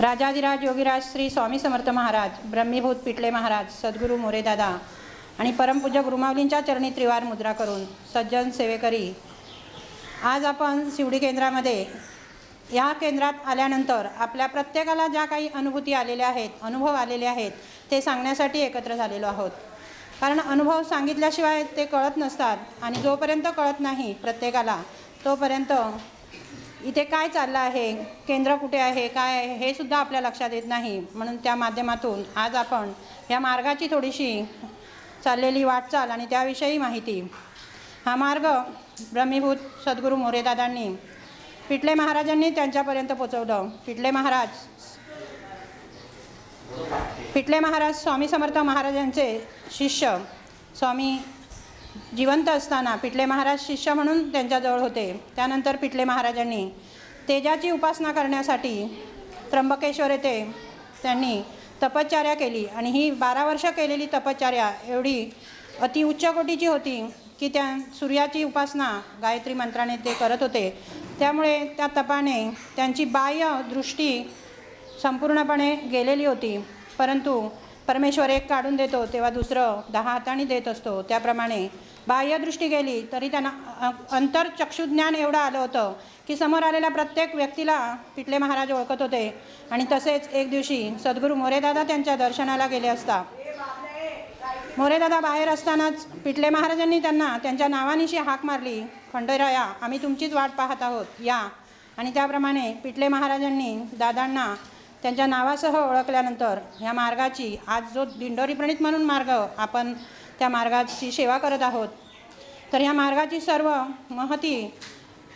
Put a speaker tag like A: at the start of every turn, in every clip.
A: राजाधिराज योगीराज श्री स्वामी समर्थ महाराज ब्रह्मीभूत पिटले महाराज सद्गुरू मोरेदादा आणि परमपूज्य गुरुमावलींच्या चरणी त्रिवार मुद्रा करून सज्जन सेवेकरी. आज आपण शिवडी केंद्रामध्ये या केंद्रात आल्यानंतर आपल्या प्रत्येकाला ज्या काही अनुभूती आलेल्या आहेत अनुभव आलेले आहेत ते सांगण्यासाठी एकत्र झालेलो आहोत. कारण अनुभव सांगितल्याशिवाय ते कळत नसतात आणि जोपर्यंत कळत नाही प्रत्येकाला तोपर्यंत इथे काय चाललं आहे केंद्र कुठे आहे काय आहे हे सुद्धा आपल्या लक्षात येत नाही. म्हणून त्या माध्यमातून आज आपण या मार्गाची थोडीशी चाललेली वाटचाल आणि त्याविषयी माहिती. हा मार्ग ब्रह्मीभूत सद्गुरू मोरेदादांनी पिटले महाराजांनी त्यांच्यापर्यंत पोचवलं. पिटले महाराज. पिटले महाराज स्वामी समर्थ महाराजांचे शिष्य. स्वामी जिवंत असताना पिटले महाराज शिष्य म्हणून त्यांच्याजवळ होते. त्यानंतर पिटले महाराजांनी तेजाची उपासना करण्यासाठी त्र्यंबकेश्वर येथे त्यांनी तपश्चर्या केली आणि ही बारा वर्ष केलेली तपश्चर्या एवढी अति उच्च कोटीची होती की त्या सूर्याची उपासना गायत्री मंत्राने ते करत होते. त्यामुळे त्या तपाने त्यांची बाह्य दृष्टी संपूर्णपणे गेलेली होती. परंतु परमेश्वर एक काढून देतो तेव्हा दुसरं दहा हाताने देत असतो. त्याप्रमाणे बाह्यदृष्टी गेली तरी त्यांना अंतरचक्षुज्ञान एवढं आलं होतं की समोर आलेल्या प्रत्येक व्यक्तीला पिटले महाराज ओळखत होते. आणि तसेच एक दिवशी सद्गुरू मोरेदादा त्यांच्या दर्शनाला गेले असता. मोरेदादा बाहेर असतानाच पिटले महाराजांनी त्यांना त्यांच्या नावानिशी हाक मारली. खंडोराया आम्ही तुमचीच वाट पाहत आहोत. या. आणि त्याप्रमाणे पिटले महाराजांनी दादांना त्यांच्या नावासह ओळखल्यानंतर ह्या मार्गाची आज जो दिंडोरी प्रणित म्हणून मार्ग आपण त्या मार्गाची सेवा करत आहोत. तर ह्या मार्गाची सर्व महती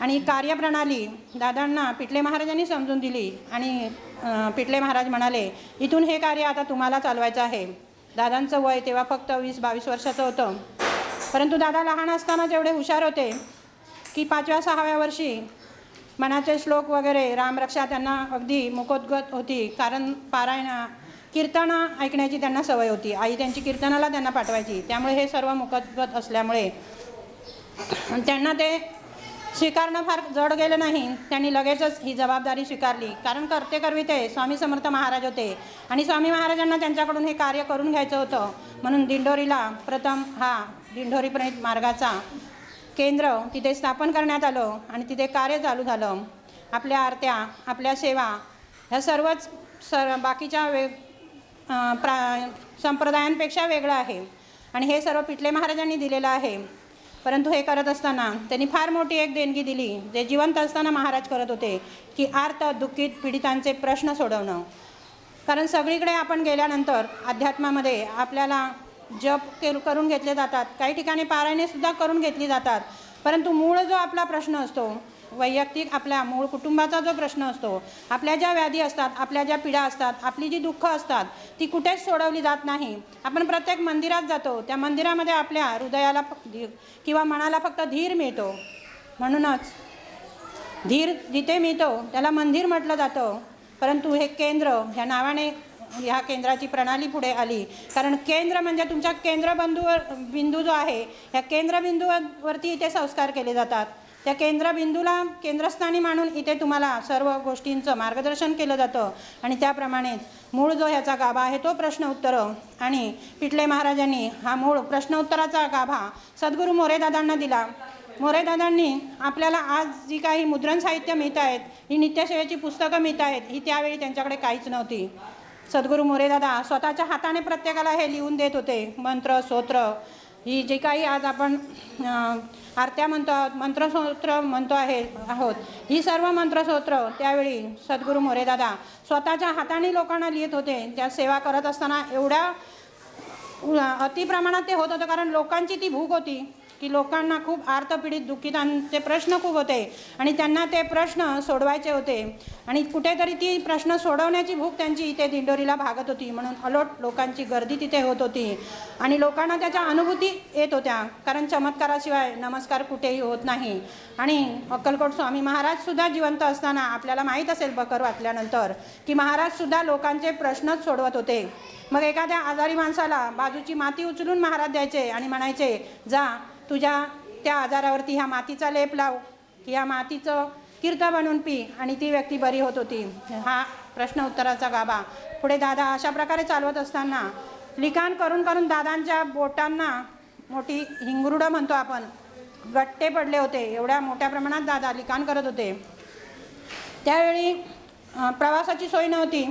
A: आणि कार्यप्रणाली दादांना पिटले महाराजांनी समजून दिली आणि पिटले महाराज म्हणाले इथून हे कार्य आता तुम्हाला चालवायचं आहे. दादांचं वय तेव्हा फक्त वीस बावीस वर्षाचं होतं. परंतु दादा लहान असताना जेवढे हुशार होते की पाचव्या सहाव्या वर्षी मनाचे श्लोक वगैरे रामरक्षा त्यांना अगदी मुखोद्गत होती. कारण पारायण कीर्तनं ऐकण्याची त्यांना सवय होती. आई त्यांची कीर्तनाला त्यांना पाठवायची. त्यामुळे हे सर्व मुखोद्गत असल्यामुळे त्यांना ते स्वीकारणं फार जड गेलं नाही. त्यांनी लगेचच ही जबाबदारी स्वीकारली. कारण करते करवी ते स्वामी समर्थ महाराज होते. आणि स्वामी महाराजांना त्यांच्याकडून हे कार्य करून घ्यायचं होतं. म्हणून दिंडोरीला प्रथम हा दिंडोरी प्रणित मार्गाचा केंद्र तिथे स्थापन करण्यात आलं आणि तिथे कार्य चालू झालं. आपल्या आरत्या आपल्या सेवा ह्या सर्वच सर बाकीच्या वेग प्रा संप्रदायांपेक्षा वेगळं आहे. आणि हे सर्व पिटले महाराजांनी दिलेलं आहे. परंतु हे करत असताना त्यांनी फार मोठी एक देणगी दिली जे जिवंत असताना महाराज करत होते की आर्त दुःखित पीडितांचे प्रश्न सोडवणं. कारण सगळीकडे आपण गेल्यानंतर अध्यात्मामध्ये आपल्याला जप केल करून घेतले जातात. काही ठिकाणी पारायणेसुद्धा करून घेतली जातात. परंतु मूळ जो आपला प्रश्न असतो वैयक्तिक आपल्या मूळ कुटुंबाचा जो प्रश्न असतो आपल्या ज्या व्याधी असतात आपल्या ज्या पिढ्या असतात आपली जी दुःख असतात ती कुठेच सोडवली जात नाही. आपण प्रत्येक मंदिरात जातो. त्या मंदिरामध्ये आपल्या हृदयाला धीर किंवा मनाला फक्त धीर मिळतो. म्हणूनच धीर जिथे मिळतो त्याला मंदिर म्हटलं जातं. परंतु हे केंद्र ह्या नावाने म्हणजे ह्या केंद्राची प्रणाली पुढे आली. कारण केंद्र म्हणजे तुमच्या केंद्रबिंदूवर बिंदू जो आहे ह्या केंद्रबिंदूवरती इथे संस्कार केले जातात. त्या केंद्रबिंदूला केंद्रस्थानी मानून इथे तुम्हाला सर्व गोष्टींचं मार्गदर्शन केलं जातं. आणि त्याप्रमाणे मूळ जो ह्याचा गाभा आहे तो प्रश्न उत्तरं. आणि पिटले महाराजांनी हा मूळ प्रश्नोत्तराचा गाभा सद्गुरू मोरेदादांना दिला. मोरेदादांनी आपल्याला आज जी काही मुद्रण साहित्य मिळत आहेत ही नित्यसेवेची पुस्तकं मिळत आहेत ही त्यावेळी त्यांच्याकडे काहीच नव्हती. सद्गुरू मोरेदादा स्वतःच्या हाताने प्रत्येकाला हे लिहून देत होते मंत्र स्तोत्र ही जी काही आज आपण आरत्या म्हणतो आहोत मंत्रस्तोत्र म्हणतो आहे आहोत ही सर्व मंत्रस्तोत्र त्यावेळी सद्गुरू मोरेदादा स्वतःच्या हाताने लोकांना लिहित होते. त्या सेवा करत असताना एवढ्या अति प्रमाणात ते होत होतं कारण लोकांची ती भूक होती. की लोकांना खूप आर्तपीडित दुःखितांचे प्रश्न खूप होते. आणि त्यांना ते प्रश्न सोडवायचे होते. आणि कुठेतरी ती प्रश्न सोडवण्याची भूक त्यांची इथे दिंडोरीला भागत होती. म्हणून अलोट लोकांची गर्दी तिथे होत होती. आणि लोकांना त्याच्या अनुभूती येत होत्या. कारण चमत्काराशिवाय नमस्कार कुठेही होत नाही. आणि अक्कलकोट स्वामी महाराजसुद्धा जिवंत असताना आपल्याला माहीत असेल बकर वाचल्यानंतर की महाराजसुद्धा लोकांचे प्रश्नच सोडवत होते. मग एखाद्या आजारी माणसाला बाजूची माती उचलून महाराज द्यायचे आणि म्हणायचे जा तुझ्या त्या आजारावरती ह्या मातीचा लेप लाव की ह्या मातीचं कीर्त बनवून पी आणि ती व्यक्ती बरी होत होती. हा प्रश्न उत्तराचा गाभा. पुढे दादा अशा प्रकारे चालवत असताना लिखाण करून करून दादांच्या बोटांना मोठी हिंगरुडं म्हणतो आपण गट्टे पडले होते. एवढ्या मोठ्या प्रमाणात दादा लिखाण करत होते. त्यावेळी प्रवासाची सोय नव्हती.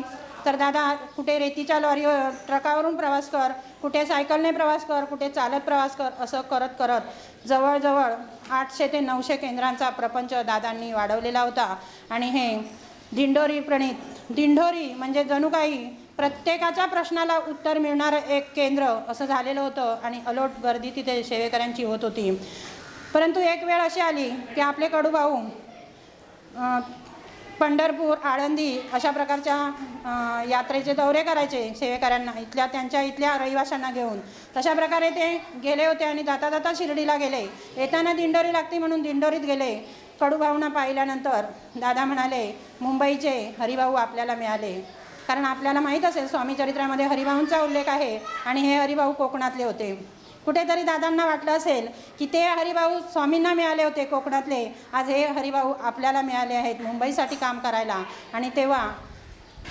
A: तर दादा कुठे रेतीच्या लॉरी ट्रकावरून प्रवास कर कुठे सायकलने प्रवास कर कुठे चालत प्रवास कर असं करत करत जवळजवळ आठशे ते नऊशे केंद्रांचा प्रपंच दादांनी वाढवलेला होता. आणि हे दिंडोरी प्रणित दिंडोरी म्हणजे जणू काही प्रत्येकाच्या प्रश्नाला उत्तर मिळणारं एक केंद्र असं झालेलं होतं आणि अलोट गर्दी तिथे सेवेकऱ्यांची होत होती. परंतु एक वेळ अशी आली की आपले कडूभाऊ भाऊ पंढरपूर आळंदी अशा प्रकारच्या यात्रेचे दौरे करायचे सेवेकऱ्यांना इथल्या त्यांच्या इथल्या रहिवाशांना घेऊन. तशा प्रकारे ते गेले होते आणि जाता जाता शिर्डीला गेले. येताना दिंडोरी लागते म्हणून दिंडोरीत गेले. कडूभाऊंना पाहिल्यानंतर दादा म्हणाले मुंबईचे हरिभाऊ आपल्याला मिळाले. कारण आपल्याला माहीत असेल स्वामी चरित्रामध्ये हरिभाऊंचा उल्लेख आहे आणि हे हरिभाऊ कोकणातले होते. कुठेतरी दादांना वाटलं असेल की ते हरिभाऊ स्वामींना मिळाले होते कोकणातले. आज हे हरिभाऊ आपल्याला मिळाले आहेत मुंबईसाठी काम करायला. आणि तेव्हा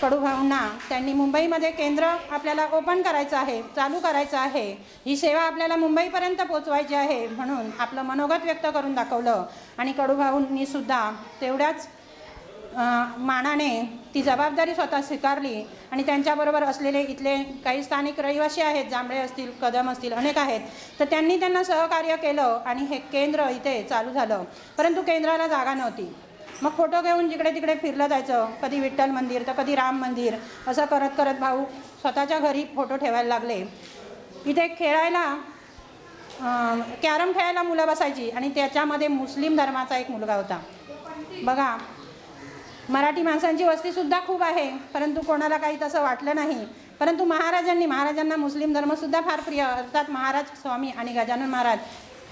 A: कडूभाऊंना त्यांनी मुंबईमध्ये केंद्र आपल्याला ओपन करायचं आहे चालू करायचं आहे. ही सेवा आपल्याला मुंबईपर्यंत पोचवायची आहे म्हणून आपलं मनोगत व्यक्त करून दाखवलं. आणि कडूभाऊंनीसुद्धा तेवढ्याच मानाने ती जबाबदारी स्वतः स्वीकारली आणि त्यांच्याबरोबर असलेले इथले काही स्थानिक रहिवासी आहेत जांभळे असतील कदम असतील अनेक आहेत तर त्यांनी त्यांना सहकार्य केलं आणि हे केंद्र इथे चालू झालं. परंतु केंद्राला जागा नव्हती. मग फोटो घेऊन जिकडे तिकडे फिरलं जायचं कधी विठ्ठल मंदिर तर कधी राम मंदिर असं करत करत भाऊ स्वतःच्या घरी फोटो ठेवायला लागले. इथे खेळायला कॅरम खेळायला मुलं बसायची आणि त्याच्यामध्ये मुस्लिम धर्माचा एक मुलगा होता. बघा मराठी माणसांची वस्तीसुद्धा खूप आहे परंतु कोणाला काही तसं वाटलं नाही. परंतु महाराजांनी महाराजांना मुस्लिम धर्मसुद्धा फार प्रिय अर्थात महाराज स्वामी आणि गजानन महाराज.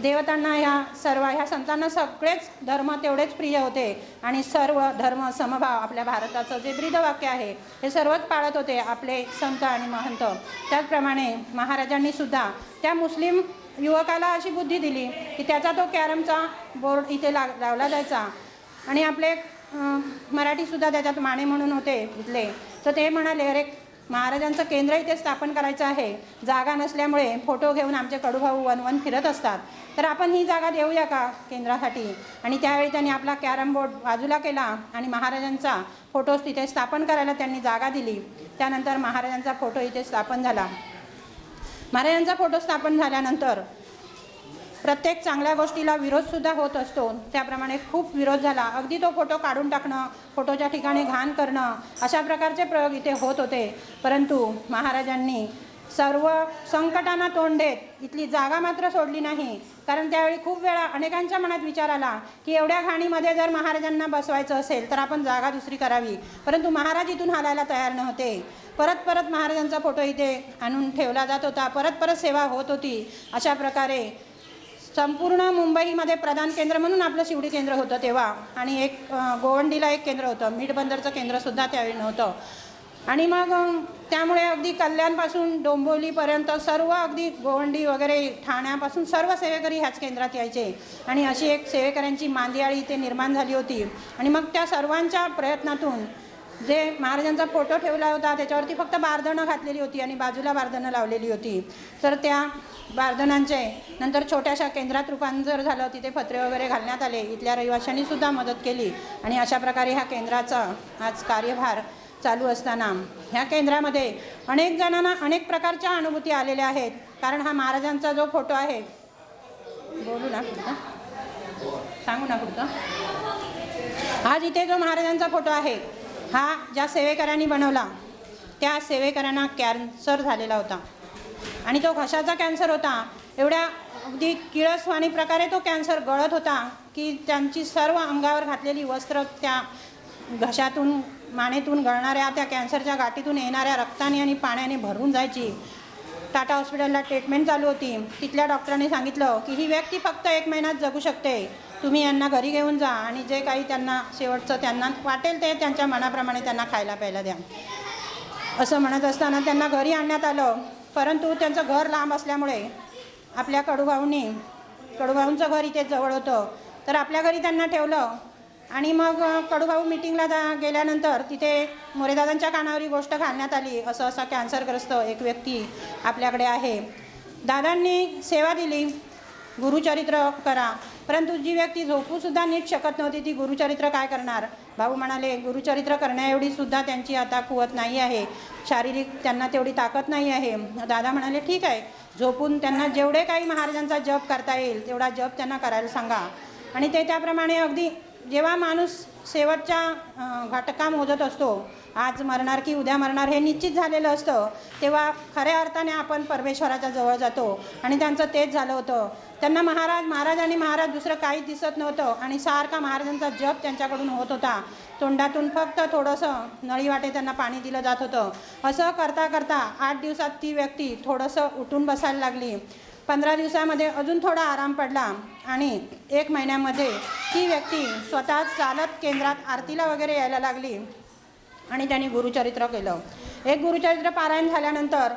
A: देवतांना ह्या सर्व ह्या संतांना सगळेच धर्म तेवढेच प्रिय होते. आणि सर्व धर्म समभाव आपल्या भारताचं जे ब्रीदवाक्य आहे हे सर्वच पाळत होते आपले संत आणि महंत. त्याचप्रमाणे महाराजांनी सुद्धा त्या मुस्लिम युवकाला अशी बुद्धी दिली की त्याचा तो कॅरमचा बोर्ड इथे ला लावला जायचा. आणि आपले मराठीसुद्धा त्याच्यात माने म्हणून होते इथले. तर ते म्हणाले अरे महाराजांचं केंद्र इथे स्थापन करायचं आहे. जागा नसल्यामुळे फोटो घेऊन आमचे कडूभाऊ वन वन फिरत असतात. तर आपण ही जागा देऊया का केंद्रासाठी? आणि त्यावेळी त्यांनी आपला कॅरम बोर्ड बाजूला केला आणि महाराजांचा फोटोज तिथे स्थापन करायला त्यांनी जागा दिली. त्यानंतर महाराजांचा फोटो इथे स्थापन झाला. महाराजांचा फोटो स्थापन झाल्यानंतर प्रत्येक चांगल्या गोष्टीला विरोधसुद्धा होत असतो. त्याप्रमाणे खूप विरोध झाला. अगदी तो फोटो काढून टाकणं फोटोच्या ठिकाणी घाण करणं अशा प्रकारचे प्रयोग इथे होत होते. परंतु महाराजांनी सर्व संकटांना तोंड देत इथली जागा मात्र सोडली नाही. कारण त्यावेळी खूप वेळा अनेकांच्या मनात विचार आला की एवढ्या घाणीमध्ये जर महाराजांना बसवायचं असेल तर आपण जागा दुसरी करावी. परंतु महाराज इथून हालायला तयार नव्हते. परत परत महाराजांचा फोटो इथे आणून ठेवला जात होता. परत परत सेवा होत होती. अशा प्रकारे संपूर्ण मुंबईमध्ये प्रधान केंद्र म्हणून आपलं शिवडी केंद्र होतं तेव्हा. आणि एक गोवंडीला एक केंद्र होतं. मीठ बंदरचं केंद्रसुद्धा त्यावेळी नव्हतं. आणि मग त्यामुळे अगदी कल्याणपासून डोंबिवलीपर्यंत सर्व अगदी गोवंडी वगैरे ठाण्यापासून सर्व सेवेकरी ह्याच केंद्रात यायचे. आणि अशी एक सेवेकऱ्यांची मांदियाळी इथे निर्माण झाली होती. आणि मग त्या सर्वांच्या प्रयत्नातून जे महाराजांचा फोटो ठेवला होता त्याच्यावरती फक्त बारदणं घातलेली होती आणि बाजूला बारदणं लावलेली होती. तर त्या बारदणांचे नंतर छोट्याशा केंद्रात रूपांतर झालं तिथे पत्रे वगैरे घालण्यात आले. इथल्या रहिवाशांनी सुद्धा मदत केली आणि अशा प्रकारे ह्या केंद्राचा आज कार्यभार चालू असताना ह्या केंद्रामध्ये अनेक जणांना अनेक प्रकारच्या अनुभूती आलेल्या आहेत. कारण हा महाराजांचा जो फोटो आहे बोलू ना पुढचं. सांगू ना पुढचं. आज इथे जो महाराजांचा फोटो आहे हा ज्या सेवेकऱ्यांनी बनवला त्या सेवेकऱ्यांना कॅन्सर झालेला होता. आणि तो घशाचा कॅन्सर होता. एवढ्या अगदी किळसवाणी प्रकारे तो कॅन्सर गळत होता की त्यांची सर्व अंगावर घातलेली वस्त्र त्या घशातून मानेतून गळणाऱ्या त्या कॅन्सरच्या गाठीतून येणाऱ्या रक्ताने आणि पाण्याने भरून जायची. टाटा हॉस्पिटलला ट्रीटमेंट चालू होती. तिथल्या डॉक्टरांनी सांगितलं की ही व्यक्ती फक्त एक महिन्यात जगू शकते. तुम्ही यांना घरी घेऊन जा आणि जे काही त्यांना शेवटचं त्यांना वाटेल ते त्यांच्या मनाप्रमाणे त्यांना खायला प्यायला द्या. असं म्हणत असताना त्यांना घरी आणण्यात आलं. परंतु त्यांचं घर लांब असल्यामुळे आपल्या कडूभाऊंनी कडूभाऊंचं घर इथे जवळ होतं. तर आपल्या घरी त्यांना ठेवलं. आणि मग कडूभाऊ मिटिंगला जा गेल्यानंतर तिथे मोरेदादांच्या कानावर ही गोष्ट घालण्यात आली. असं असा कॅन्सरग्रस्त एक व्यक्ती आपल्याकडे आहे. दादांनी सेवा दिली. गुरुचरित्र करा. परंतु जी व्यक्ती झोपूसुद्धा नीट शकत नव्हती ती गुरुचरित्र काय करणार? भाऊ म्हणाले गुरुचरित्र करण्याएवढी सुद्धा त्यांची आता कुवत नाही आहे. शारीरिक त्यांना तेवढी ताकद नाही आहे. दादा म्हणाले ठीक आहे. झोपून त्यांना जेवढे काही महाराजांचा जप करता येईल तेवढा जप त्यांना करायला सांगा. आणि ते त्याप्रमाणे अगदी जेव्हा माणूस शेवटच्या घटका मोजत असतो आज मरणार की उद्या मरणार हे निश्चित झालेलं असतं. तेव्हा खऱ्या अर्थाने आपण परमेश्वराच्या जवळ जातो. आणि त्यांचं तेच झालं होतं. त्यांना महाराज महाराज आणि महाराज दुसरं काहीच दिसत नव्हतं. आणि सारखा महाराजांचा जप त्यांच्याकडून होत होता. तोंडातून फक्त थोडंसं नळी वाटे त्यांना पाणी दिलं जात होतं. असं करता करता आठ दिवसात ती व्यक्ती थोडंसं उठून बसायला लागली. पंधरा दिवसामध्ये अजून थोडा आराम पडला. आणि एक महिन्यामध्ये ती व्यक्ती स्वतः चालत केंद्रात आरतीला वगैरे यायला लागली. आणि त्यांनी गुरुचरित्र केलं. एक गुरुचरित्र पारायण झाल्यानंतर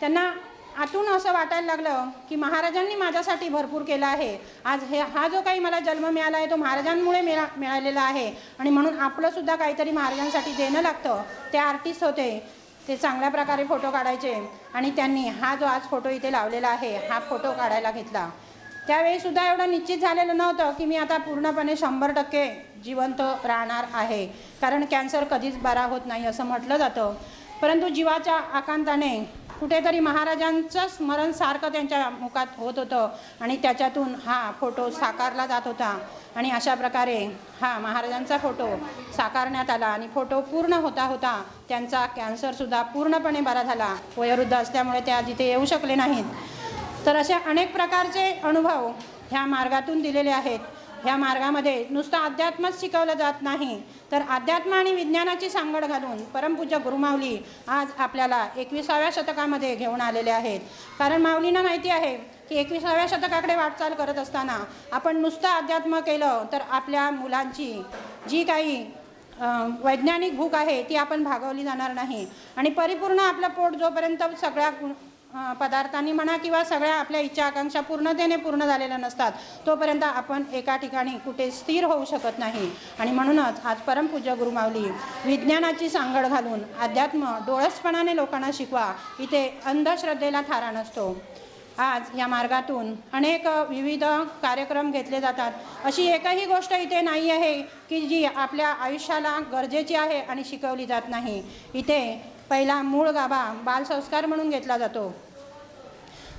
A: त्यांना आतून असं वाटायला लागलं की महाराजांनी माझ्यासाठी भरपूर केलं आहे. आज हे हा जो काही मला जन्म मिळाला आहे तो महाराजांमुळे मिळा मिळालेला आहे. आणि म्हणून आपलंसुद्धा काहीतरी महाराजांसाठी देणं लागतं. ते आर्टिस्ट होते. ते चांगल्या प्रकारे फोटो काढायचे. आणि त्यांनी हा जो आज फोटो इथे लावलेला आहे हा फोटो काढायला घेतला. त्यावेळीसुद्धा एवढं निश्चित झालेलं नव्हतं की मी आता पूर्णपणे शंभर टक्के जिवंत राहणार आहे. कारण कॅन्सर कधीच बरा होत नाही असं म्हटलं जातं. परंतु जीवाच्या आकांताने कुठेतरी महाराजांचं स्मरण सारखं त्यांच्या मुखात होत होतं आणि त्याच्यातून हा फोटो साकारला जात होता. आणि अशा प्रकारे हा महाराजांचा फोटो साकारण्यात आला आणि फोटो पूर्ण होता होता त्यांचा कॅन्सरसुद्धा पूर्णपणे बरा झाला. वयोवृद्ध असल्यामुळे त्या जिथे येऊ शकले नाहीत. तर असे अनेक प्रकारचे अनुभव ह्या मार्गातून दिलेले आहेत. ह्या मार्गामध्ये नुसतं अध्यात्मच शिकवलं जात नाही. तर अध्यात्म आणि विज्ञानाची सांगड घालून परमपूज्य गुरुमाऊली आज आपल्याला एकविसाव्या शतकामध्ये घेऊन आलेले आहेत. कारण माऊलींना माहिती आहे की एकविसाव्या शतकाकडे वाटचाल करत असताना आपण नुसतं अध्यात्म केलं तर आपल्या मुलांची जी काही वैज्ञानिक भूक आहे ती आपण भागवली जाणार नाही. आणि परिपूर्ण आपलं पोट जोपर्यंत सगळ्या पदार्थांनी म्हणा किंवा सगळ्या आपल्या इच्छा आकांक्षा पूर्णतेने पूर्ण झालेल्या नसतात तोपर्यंत आपण एका ठिकाणी कुठे स्थिर होऊ शकत नाही. आणि म्हणूनच आज परमपूज्य गुरुमावली विज्ञानाची सांगड घालून अध्यात्म डोळसपणाने लोकांना शिकवा इथे अंधश्रद्धेला थारा नसतो. आज या मार्गातून अनेक विविध कार्यक्रम घेतले जातात. अशी एकही गोष्ट इथे नाही आहे की जी आपल्या आयुष्याला गरजेची आहे आणि शिकवली जात नाही. इथे पहिला मूळ गाभा बालसंस्कार म्हणून घेतला जातो.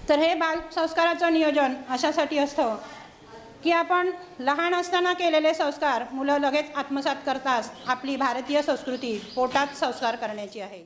A: तर हे बालसंस्काराचं नियोजन अशासाठी असतं की आपण लहान असताना केलेले संस्कार मुलं लगेच आत्मसात करताच आपली भारतीय संस्कृती पोटात संस्कार करण्याची आहे.